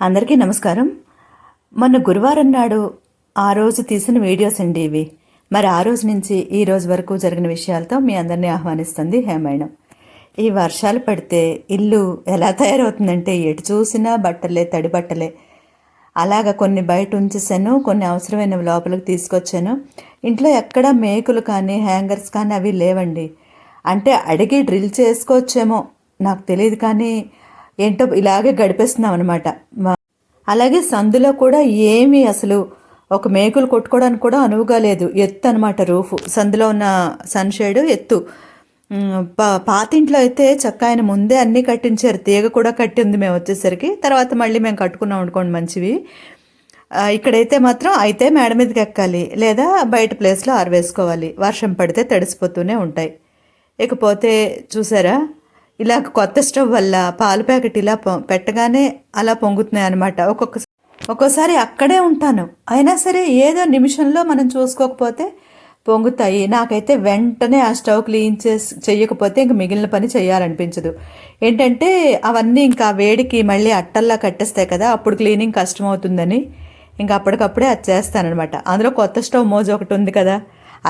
అందరికీ నమస్కారం. మొన్న గురువారం నాడు ఆ రోజు తీసిన వీడియోస్ అండి ఇవి. మరి ఆ రోజు నుంచి ఈ రోజు వరకు జరిగిన విషయాలతో మీ అందరినీ ఆహ్వానిస్తుంది హేమాయణం. ఈ వర్షాలు పడితే ఇల్లు ఎలా తయారవుతుందంటే ఎటు చూసినా బట్టలే తడి బట్టలే. అలాగ కొన్ని బయట ఉంచేసాను కొన్ని అవసరమైన లోపలికి తీసుకొచ్చాను. ఇంట్లో ఎక్కడ మేకులు కానీ హ్యాంగర్స్ కానీ అవి లేవండి. అంటే అడిగి డ్రిల్ చేసుకోవచ్చేమో నాకు తెలియదు కానీ ఏంటో ఇలాగే గడిపేస్తున్నాం అనమాట అలాగే సందులో కూడా ఏమీ అసలు ఒక మేకులు కొట్టుకోవడానికి కూడా అనువుగా లేదు. ఎత్తు అనమాట రూఫ్. సందులో ఉన్న సన్షేడ్ ఎత్తు. పా పాతింట్లో అయితే చక్క ఆయన ముందే అన్నీ కట్టించారు. తీగ కూడా కట్టి ఉంది మేము వచ్చేసరికి. తర్వాత మళ్ళీ మేము కట్టుకున్నాం అనుకోండి మంచివి. ఇక్కడైతే మాత్రం అయితే మేడ మీదకి ఎక్కాలి. లేదా బయట ప్లేస్లో ఆరవేసుకోవాలి. వర్షం పడితే తడిసిపోతూనే ఉంటాయి. ఇకపోతే చూసారా? ఇలా కొత్త స్టవ్ వల్ల పాల ప్యాకెట్ ఇలా పెట్టగానే అలా పొంగుతున్నాయి అనమాట ఒక్కొక్క ఒక్కోసారి అక్కడే ఉంటాను. అయినా సరే ఏదో నిమిషంలో మనం చూసుకోకపోతే పొంగుతాయి. నాకైతే వెంటనే ఆ స్టవ్ క్లీన్ చేసి చెయ్యకపోతే ఇంక మిగిలిన పని చేయాలనిపించదు. ఏంటంటే అవన్నీ ఇంకా వేడికి మళ్ళీ అట్టల్లా కట్టేస్తాయి కదా అప్పుడు క్లీనింగ్ కష్టమవుతుందని ఇంకా అప్పటికప్పుడే అది చేస్తానమాట అందులో కొత్త స్టవ్ మోజు ఒకటి ఉంది కదా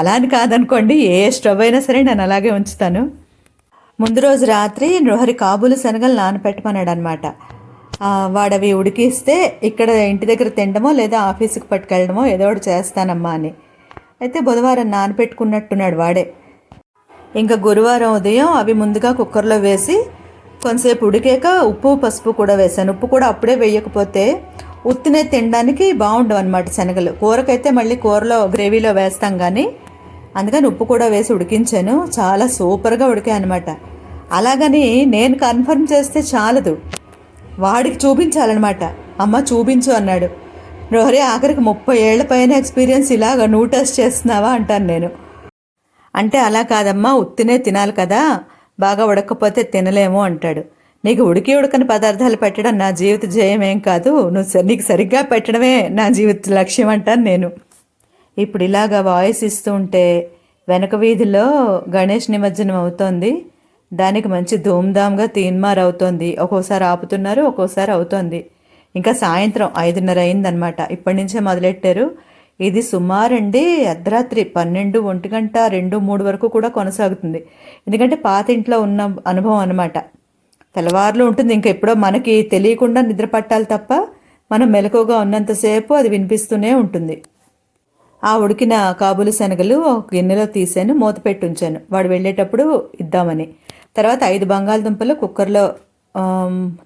అలా అని కాదనుకోండి ఏ స్టవ్ అయినా సరే నేను అలాగే ఉంచుతాను. ముందు రోజు రాత్రి నృహరి కాబూలు శనగలు నానపెట్టమన్నాడు అనమాట వాడవి ఉడికిస్తే ఇక్కడ ఇంటి దగ్గర తినడమో లేదా ఆఫీస్కి పట్టుకెళ్ళడమో ఏదో ఒకటి చేస్తానమ్మా అని. అయితే బుధవారం నానపెట్టుకున్నట్టున్నాడు వాడే. ఇంకా గురువారం ఉదయం అవి ముందుగా కుక్కర్లో వేసి కొంతసేపు ఉడికాక ఉప్పు పసుపు కూడా వేసాను ఉప్పు కూడా అప్పుడే వేయకపోతే ఉత్తినే తినడానికి బాగుండవు అనమాట శనగలు. కూరకైతే మళ్ళీ కూరలో గ్రేవీలో వేస్తాం కానీ అందుకని ఉప్పు కూడా వేసి ఉడికించాను. చాలా సూపర్గా ఉడికాయి అనమాట అలాగని నేను కన్ఫర్మ్ చేస్తే చాలదు. వాడికి చూపించాలన్నమాట. అమ్మ చూపించు అన్నాడు. రోహరి ఆఖరికి ముప్పై ఏళ్ళ పైన ఎక్స్పీరియన్స్ ఇలాగ నువ్వు టెస్ట్ చేస్తున్నావా? అంటాను నేను. అంటే అలా కాదమ్మా ఉత్తినే తినాలి కదా. బాగా ఉడకపోతే తినలేము అంటాడు. నీకు ఉడికి ఉడకని పదార్థాలు పెట్టడం నా జీవిత జయం ఏం కాదు. నువ్వు నీకు సరిగ్గా పెట్టడమే నా జీవిత లక్ష్యం అంటాను నేను. ఇప్పుడు ఇలాగా వాయిస్ ఇస్తూ ఉంటే వెనక వీధిలో గణేష్ నిమజ్జనం అవుతోంది. దానికి మంచి ధూమ్ధామ్గా తీన్మార్ అవుతోంది. ఒక్కోసారి ఆపుతున్నారు ఒక్కోసారి అవుతోంది. ఇంకా సాయంత్రం ఐదున్నర అయిందనమాట ఇప్పటి నుంచే మొదలెట్టారు. ఇది సుమారండి అర్ధరాత్రి పన్నెండు ఒంటి గంట రెండు మూడు వరకు కూడా కొనసాగుతుంది. ఎందుకంటే పాత ఇంట్లో ఉన్న అనుభవం అనమాట తెల్లవారులు ఉంటుంది. ఇంకా ఎప్పుడో మనకి తెలియకుండా నిద్ర పట్టాలి తప్ప మనం మెలకువగా ఉన్నంతసేపు అది వినిపిస్తూనే ఉంటుంది. ఆ ఉడికిన కాబూలి శనగలు ఒక గిన్నెలో తీసాను మూత పెట్టి ఉంచాను వాడు వెళ్ళేటప్పుడు ఇద్దామని. తర్వాత ఐదు బంగాళదుంపలు కుక్కర్లో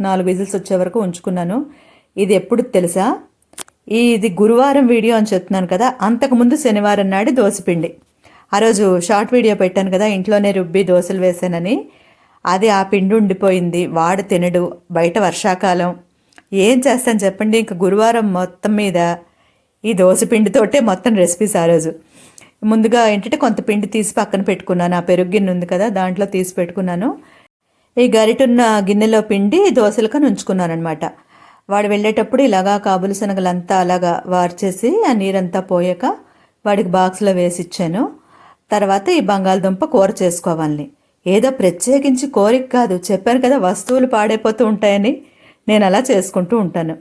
నాలుగు విజిల్స్ వచ్చే వరకు ఉంచుకున్నాను. ఇది ఎప్పుడు తెలుసా? ఈ ఇది గురువారం వీడియో అని చెప్తున్నాను కదా అంతకుముందు శనివారం నాడు దోసపిండి ఆ రోజు షార్ట్ వీడియో పెట్టాను కదా ఇంట్లోనే రుబ్బి దోశలు వేసానని అది ఆ పిండి ఉండిపోయింది వాడు తినడు. బయట వర్షాకాలం. ఏం చేస్తాను చెప్పండి? ఇంక గురువారం మొత్తం మీద ఈ దోశ పిండితోటే మొత్తం రెసిపీస్ ఆ రోజు. ముందుగా ఏంటంటే కొంత పిండి తీసి పక్కన పెట్టుకున్నాను. ఆ పెరుగు గిన్నె ఉంది కదా దాంట్లో తీసి పెట్టుకున్నాను. ఈ గరిటున్న గిన్నెలో పిండి దోశలుగా ఉంచుకున్నాను అనమాట వాడు వెళ్ళేటప్పుడు ఇలాగా కాబులు శనగలంతా అలాగా వార్చేసి ఆ నీరంతా పోయాక వాడికి బాక్స్లో వేసి ఇచ్చాను. తర్వాత ఈ బంగాళదుంప కూర చేసుకోవాలని. ఏదో ప్రత్యేకించి కోరిక కాదు. చెప్పాను కదా వస్తువులు పాడైపోతూ ఉంటాయని. నేను అలా చేసుకుంటూ ఉంటాను.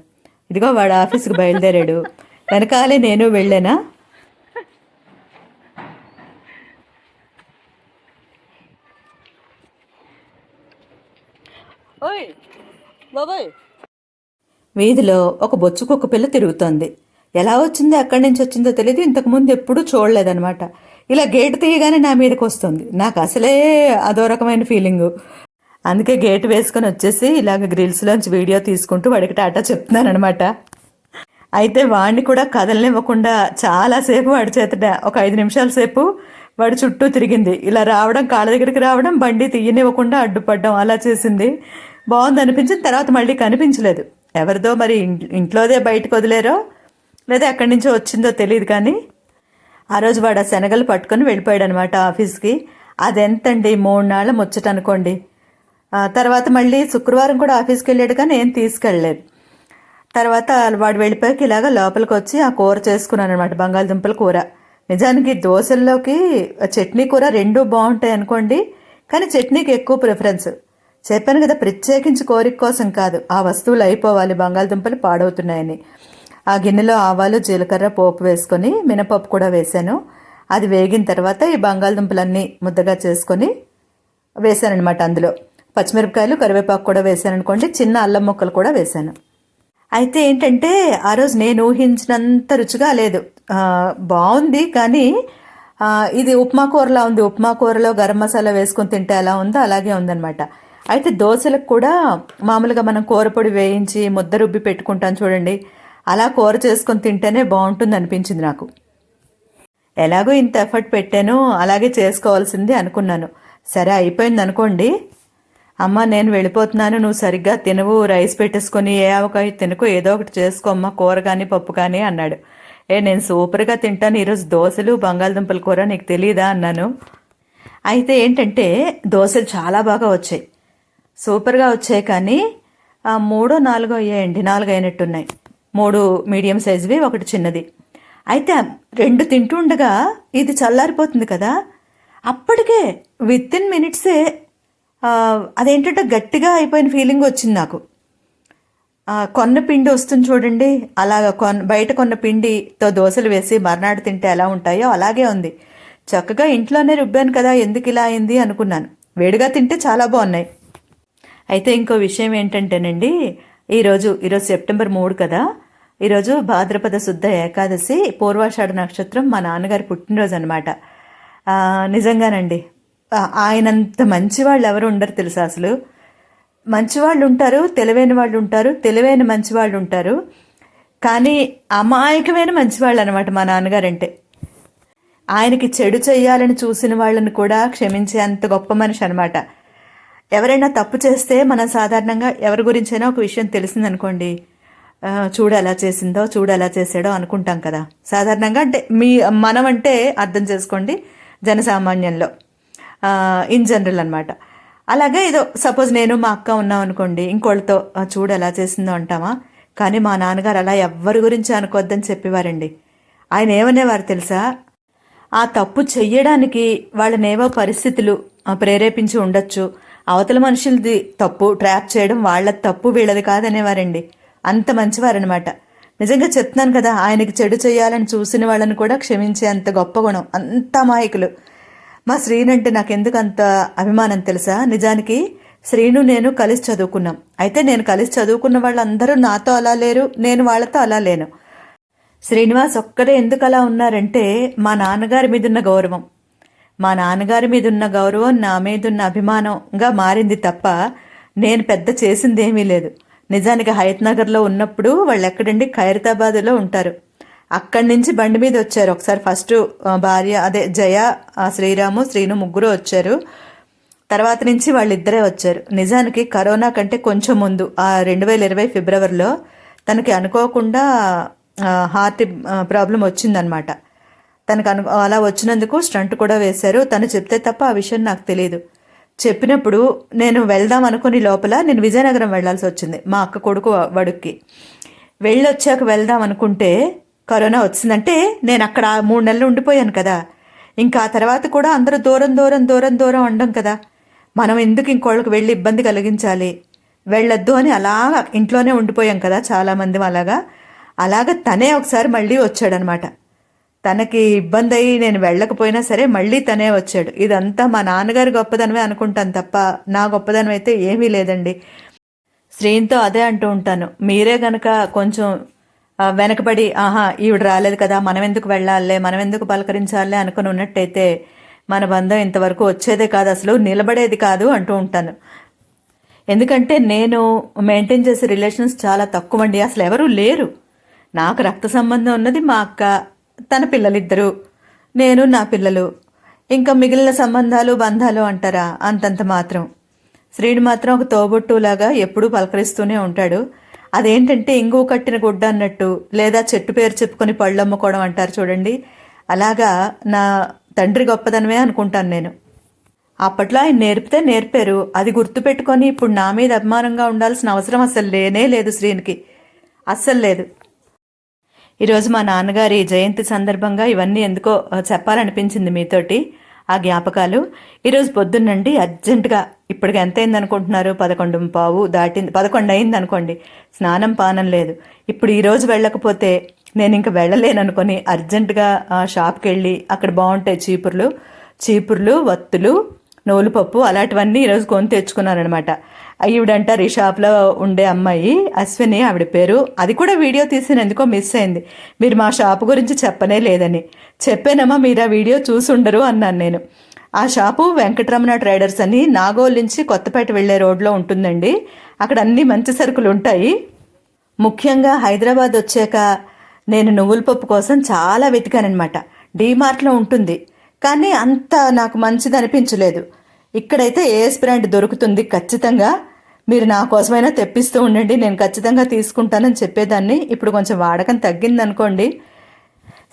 ఇదిగో వాడు ఆఫీస్కి బయలుదేరాడు. వెనకాలే నేను వెళ్ళానా? ఓయ్ బాబాయ్. వీధిలో ఒక బొచ్చు కుక్క పిల్ల తిరుగుతోంది. ఎలా వచ్చిందో ఎక్కడి నుంచి వచ్చిందో తెలియదు ఇంతకుముందు ఎప్పుడూ చూడలేదనమాట ఇలా గేటు తీయగానే నా మీదకి వస్తుంది. నాకు అసలే అదో రకమైన ఫీలింగు. అందుకే గేట్ వేసుకొని వచ్చేసి ఇలాగ గ్రిల్స్లోంచి వీడియో తీసుకుంటూ వాడికి టాటా చెప్తున్నానమాట అయితే వాడిని కూడా కదలనివ్వకుండా చాలాసేపు వాడి చేతట ఒక ఐదు నిమిషాల సేపు వాడి చుట్టూ తిరిగింది. ఇలా రావడం కాళ్ళ దగ్గరికి రావడం బండి తీయనివ్వకుండా అడ్డుపడడం అలా చేసింది. బాగుంది అనిపించింది తర్వాత మళ్ళీ కనిపించలేదు. ఎవరిదో మరి ఇంట్లోదే బయటకు వదిలేరో లేదా ఎక్కడి నుంచో వచ్చిందో తెలియదు కానీ ఆ రోజు వాడు ఆ శనగలు పట్టుకొని వెళ్ళిపోయాడు అనమాట ఆఫీస్కి. అదెంతండి మూడు నాళ్ళ ముచ్చట అనుకోండి తర్వాత మళ్ళీ శుక్రవారం కూడా ఆఫీస్కి వెళ్ళాడు కానీ ఏం తీసుకెళ్ళలేదు. తర్వాత వాడు వెళ్ళిపోయాక ఇలాగ లోపలికి వచ్చి ఆ కూర చేసుకున్నాను అనమాట బంగాళదుంపల కూర. నిజానికి దోశల్లోకి చట్నీ కూర రెండూ బాగుంటాయి అనుకోండి కానీ చట్నీకి ఎక్కువ ప్రిఫరెన్స్. చెప్పాను కదా ప్రత్యేకించి కోరిక కోసం కాదు ఆ వస్తువులు అయిపోవాలి బంగాళదుంపలు పాడవుతున్నాయని. ఆ గిన్నెలో ఆవాలు జీలకర్ర పోపు వేసుకొని మినపప్పు కూడా వేశాను. అది వేగిన తర్వాత ఈ బంగాళదుంపలన్నీ ముద్దగా చేసుకొని వేశానమాట అందులో. పచ్చిమిరపకాయలు కరివేపాకు కూడా వేశాను అనుకోండి చిన్న అల్లం ముక్కలు కూడా వేశాను. అయితే ఏంటంటే ఆ రోజు నేను ఊహించినంత రుచిగా లేదు. బాగుంది కానీ ఇది ఉప్మా కూరలా ఉంది. ఉప్మా కూరలో గరం మసాలా వేసుకొని తింటే ఎలా ఉందో అలాగే ఉందన్నమాట. అయితే దోశలకు కూడా మామూలుగా మనం కూరపొడి వేయించి ముద్ద రుబ్బి పెట్టుకుంటాం చూడండి. అలా కూర చేసుకొని తింటేనే బాగుంటుంది అనిపించింది నాకు. ఎలాగో ఇంత ఎఫర్ట్ పెట్టాను అలాగే చేసుకోవాల్సింది అనుకున్నాను. సరే అయిపోయింది అనుకోండి అమ్మ నేను వెళ్ళిపోతున్నాను నువ్వు సరిగ్గా తినవు రైస్ పెట్టేసుకొని ఏ ఆవకాయ తినకు ఏదో ఒకటి చేసుకోమ్మ కూర కానీ పప్పు కానీ అన్నాడు. ఏ నేను సూపర్గా తింటాను ఈరోజు దోశలు బంగాళదుంపల కూర నీకు తెలియదా అన్నాను. అయితే ఏంటంటే దోశలు చాలా బాగా వచ్చాయి. సూపర్గా వచ్చాయి కానీ మూడో నాలుగో అయ్యాయండి నాలుగు అయినట్టున్నాయి. మూడు మీడియం సైజువి ఒకటి చిన్నది. అయితే రెండు తింటుండగా ఇది చల్లారిపోతుంది కదా. అప్పటికే విత్ ఇన్ మినిట్సే అదేంటంటే గట్టిగా అయిపోయిన ఫీలింగ్ వచ్చింది నాకు. కొన్న పిండి వస్తుంది చూడండి. అలాగ కొన్ బయట కొన్న పిండితో దోశలు వేసి మర్నాడు తింటే ఎలా ఉంటాయో అలాగే ఉంది. చక్కగా ఇంట్లోనే రుబ్బాను కదా ఎందుకు ఇలా అయింది అనుకున్నాను. వేడిగా తింటే చాలా బాగున్నాయి. అయితే ఇంకో విషయం ఏంటంటేనండి ఈరోజు ఈరోజు సెప్టెంబర్ మూడు కదా. ఈరోజు భాద్రపద శుద్ధ ఏకాదశి పూర్వాషాఢ నక్షత్రం మా నాన్నగారి పుట్టినరోజు అనమాట నిజంగానండి. ఆయనంత మంచి వాళ్ళు ఎవరు ఉండరు తెలుసా అసలు? మంచివాళ్ళు ఉంటారు తెలివైన వాళ్ళు ఉంటారు తెలివైన మంచివాళ్ళు ఉంటారు. కానీ అమాయకమైన మంచివాళ్ళు అనమాట మా నాన్నగారంటే. ఆయనకి చెడు చేయాలని చూసిన వాళ్ళని కూడా క్షమించే అంత గొప్ప మనిషి అనమాట ఎవరైనా తప్పు చేస్తే మనం సాధారణంగా ఎవరి గురించైనా ఒక విషయం తెలిసిందనుకోండి చూడు ఎలా చేసిందో చూడు ఎలా చేసాడో అనుకుంటాం కదా. సాధారణంగా అంటే మీ మనం అంటే అర్థం చేసుకోండి జనసామాన్యంలో. ఇన్ జనరల్ అనమాట అలాగే ఏదో సపోజ్ నేను మా అక్క ఉన్నాం అనుకోండి ఇంకోళ్ళతో చూడు ఎలా చేసిందో అంటామా? కానీ మా నాన్నగారు అలా ఎవ్వరి గురించి అనుకోవద్దని చెప్పేవారండి. ఆయన ఏమనేవారు తెలుసా? ఆ తప్పు చెయ్యడానికి వాళ్ళనేవో పరిస్థితులు ప్రేరేపించి ఉండొచ్చు. అవతల మనుషులది తప్పు ట్రాప్ చేయడం వాళ్ళ తప్పు వీళ్ళది కాదనేవారండి. అంత మంచివారనమాట నిజంగా చెప్తున్నాను కదా ఆయనకి చెడు చేయాలని చూసిన వాళ్ళని కూడా క్షమించే అంత గొప్ప గుణం అంత మాయకులు. మా శ్రీను అంటే నాకు అంత అభిమానం తెలుసా? నిజానికి శ్రీను నేను కలిసి చదువుకున్నాం. అయితే నేను కలిసి చదువుకున్న వాళ్ళందరూ నాతో అలా లేరు నేను వాళ్ళతో అలా లేను. శ్రీనివాస్ ఒక్కడే ఎందుకు అలా ఉన్నారంటే మా నాన్నగారి మీద ఉన్న గౌరవం. మా నాన్నగారి మీద ఉన్న గౌరవం నా మీద ఉన్న అభిమానంగా మారింది తప్ప నేను పెద్ద చేసింది ఏమీ లేదు. నిజానికి హయత్ నగర్లో ఉన్నప్పుడు వాళ్ళు ఎక్కడండి ఖైరతాబాద్లో ఉంటారు. అక్కడి నుంచి బండి మీద వచ్చారు. ఒకసారి ఫస్ట్ భార్య అదే జయ శ్రీరాము శ్రీను ముగ్గురు వచ్చారు. తర్వాత నుంచి వాళ్ళిద్దరే వచ్చారు. నిజానికి కరోనా కంటే కొంచెం ముందు ఆ రెండు వేల ఇరవై ఫిబ్రవరిలో తనకి అనుకోకుండా హార్ట్ ప్రాబ్లం వచ్చిందనమాట తనకు అను అలా వచ్చినందుకు స్టంట్ కూడా వేశారు. తను చెప్తే తప్ప ఆ విషయం నాకు తెలియదు చెప్పినప్పుడు నేను వెళ్దాం అనుకుని లోపల నేను విజయనగరం వెళ్ళాల్సి వచ్చింది మా అక్క కొడుకు వడుక్కి. వెళ్ళొచ్చాక వెళ్దాం అనుకుంటే కరోనా వచ్చిందంటే నేను అక్కడ మూడు నెలలు ఉండిపోయాను కదా. ఇంకా ఆ తర్వాత కూడా అందరూ దూరం దూరం దూరం దూరం ఉండం కదా. మనం ఎందుకు ఇంకోళ్ళకి వెళ్ళి ఇబ్బంది కలిగించాలి? వెళ్ళొద్దు అని అలాగా ఇంట్లోనే ఉండిపోయాం కదా చాలామంది అలాగా. అలాగ తనే ఒకసారి మళ్ళీ వచ్చాడనమాట. తనకి ఇబ్బంది అయ్యి నేను వెళ్ళకపోయినా సరే మళ్ళీ తనే వచ్చాడు. ఇదంతా మా నాన్నగారి గొప్పదనమే అనుకుంటాను తప్ప నా గొప్పదనం అయితే ఏమీ లేదండి. శ్రీనితో అదే అంటూ ఉంటాను. మీరే గనక కొంచెం వెనకబడి ఆహా ఈవిడ రాలేదు కదా మనం ఎందుకు వెళ్ళాలే మనం ఎందుకు పలకరించాలే అనుకుని ఉన్నట్టయితే మన బంధం ఇంతవరకు వచ్చేదే కాదు అసలు నిలబడేది కాదు అంటూ ఉంటాను. ఎందుకంటే నేను మెయింటైన్ చేసే రిలేషన్స్ చాలా తక్కువ అండి అసలు ఎవరూ లేరు. నాకు రక్త సంబంధం ఉన్నది మా అక్క తన పిల్లలిద్దరు నేను నా పిల్లలు. ఇంకా మిగిలిన సంబంధాలు బంధాలు అంటారా? అంతంత మాత్రం. శ్రీని మాత్రం ఒక తోబొట్టులాగా ఎప్పుడూ పలకరిస్తూనే ఉంటాడు. అదేంటంటే ఇంగువ కట్టిన గుడ్డ అన్నట్టు లేదా చెట్టు పేరు చెప్పుకొని పళ్ళు అమ్ముకోవడం అంటారు చూడండి. అలాగా నా తండ్రి గొప్పదనమే అనుకుంటాను నేను. అప్పట్లో ఆయన నేర్పితే నేర్పారు. అది గుర్తుపెట్టుకొని ఇప్పుడు నా మీద అభిమానంగా ఉండాల్సిన అవసరం అసలు లేనే లేదు శ్రీనికి. అస్సలు లేదు. ఈరోజు మా నాన్నగారి జయంతి సందర్భంగా ఇవన్నీ ఎందుకో చెప్పాలనిపించింది మీతోటి. ఆ జ్ఞాపకాలు ఈరోజు పొద్దున్నండి అర్జెంటుగా ఇప్పటికి ఎంత అయింది అనుకుంటున్నారు? పదకొండు పావు దాటింది. పదకొండు అయింది అనుకోండి. స్నానం పానం లేదు. ఇప్పుడు ఈరోజు వెళ్ళకపోతే నేను ఇంకా వెళ్ళలేను అనుకొని అర్జెంటుగా షాప్కి వెళ్ళి అక్కడ బాగుంటాయి చీపుర్లు. చీపుర్లు వత్తులు నూలుపప్పు అలాంటివన్నీ ఈరోజు కొని తెచ్చుకున్నారనమాట ఈవిడంటారు ఈ షాప్లో ఉండే అమ్మాయి అశ్విని ఆవిడ పేరు. అది కూడా వీడియో తీసిన ఎందుకో మిస్ అయింది. మీరు మా షాప్ గురించి చెప్పనే లేదని. చెప్పానమ్మా మీరు ఆ వీడియో చూసి ఉండరు అన్నాను నేను. ఆ షాపు వెంకటరమణ ట్రేడర్స్ అని నాగోల్ నుంచి కొత్తపేట వెళ్ళే రోడ్లో ఉంటుందండి. అక్కడ అన్ని మంచి సరుకులు ఉంటాయి. ముఖ్యంగా హైదరాబాద్ వచ్చాక నేను నువ్వుల పప్పు కోసం చాలా వెతికానమాట డీమార్ట్లో ఉంటుంది. కానీ అంత నాకు మంచిది అనిపించలేదు ఇక్కడైతే ఏఎస్ బ్రాండ్ దొరుకుతుంది ఖచ్చితంగా. మీరు నా కోసమైనా తెప్పిస్తూ ఉండండి. నేను ఖచ్చితంగా తీసుకుంటానని చెప్పేదాన్ని. ఇప్పుడు కొంచెం వాడకం తగ్గిందనుకోండి.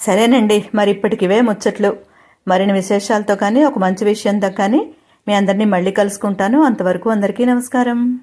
సరేనండి. మరి ఇప్పటికివే ముచ్చట్లు. మరిన్ని విశేషాలతో కానీ ఒక మంచి విషయంతో కానీ మీ అందరినీ మళ్ళీ కలుసుకుంటాను. అంతవరకు అందరికీ నమస్కారం.